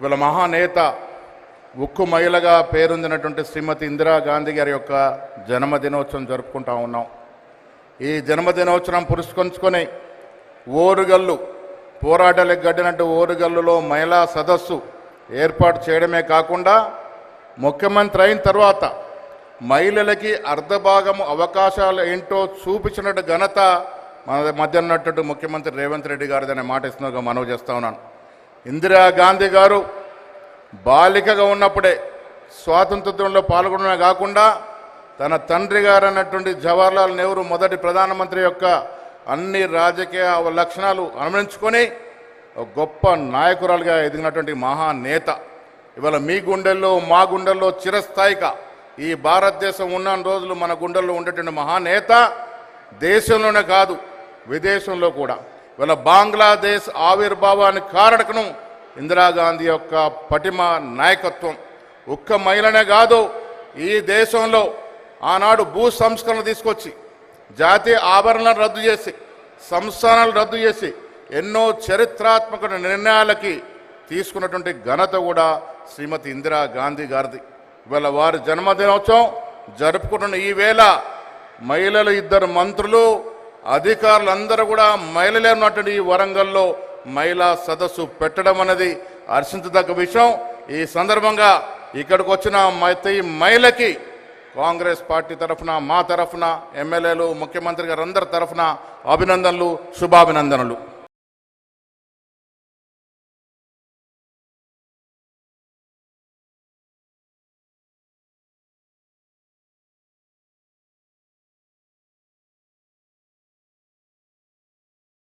వీళ్ళ మహానేత ఉక్కు మహిళగా పేరొందినటువంటి శ్రీమతి ఇందిరాగాంధీ గారి యొక్క జన్మదినోత్సవం జరుపుకుంటా ఉన్నాం. ఈ జన్మదినోత్సవం పురస్కరించుకొని ఓరుగల్లు పోరాటాలకు గడ్డినట్టు ఓరుగల్లులో మహిళా సదస్సు ఏర్పాటు చేయడమే కాకుండా ముఖ్యమంత్రి అయిన తర్వాత మహిళలకి అర్ధభాగము అవకాశాలు ఏంటో చూపించినట్టు ఘనత మన మధ్య ఉన్నట్టు ముఖ్యమంత్రి రేవంత్ రెడ్డి గారిదనే మాట ఇస్తున్నగా మనవి చేస్తా ఉన్నాను. ఇందిరాగాంధీ గారు బాలికగా ఉన్నప్పుడే స్వాతంత్రంలో పాల్గొనడమే కాకుండా తన తండ్రి గారు అన్నటువంటి జవహర్లాల్ నెహ్రూ మొదటి ప్రధానమంత్రి యొక్క అన్ని రాజకీయ లక్షణాలు అనుమతించుకొని ఒక గొప్ప నాయకురాలుగా ఎదిగినటువంటి మహానేత. ఇవాళ మీ గుండెల్లో మా గుండెల్లో చిరస్థాయిగా ఈ భారతదేశం ఉన్న రోజులు మన గుండెల్లో ఉండేటువంటి మహానేత దేశంలోనే కాదు విదేశంలో కూడా. ఇవాళ బంగ్లాదేశ్ ఆవిర్భావానికి కారణకను ఇందిరాగాంధీ యొక్క పటిమ నాయకత్వం ఒక్క మహిళనే కాదు ఈ దేశంలో ఆనాడు భూ సంస్కరణ తీసుకొచ్చి జాతీయ ఆభరణలను రద్దు చేసి సంస్థానాలు రద్దు చేసి ఎన్నో చరిత్రాత్మక నిర్ణయాలకి తీసుకున్నటువంటి ఘనత కూడా శ్రీమతి ఇందిరా గాంధీ గారిది. ఇవాళ వారి జన్మదినోత్సవం జరుపుకుంటున్న ఈ వేళ మహిళలు ఇద్దరు మంత్రులు అధికారులందరూ కూడా మహిళలే ఉన్నటువంటి ఈ వరంగల్లో మహిళా సదస్సు పెట్టడం అనేది హర్షించదగ్గ విషయం. ఈ సందర్భంగా ఇక్కడికి వచ్చిన ప్రతి మహిళకి కాంగ్రెస్ పార్టీ తరఫున మా తరఫున ఎమ్మెల్యేలు ముఖ్యమంత్రి గారు అందరి తరఫున అభినందనలు శుభాభినందనలు.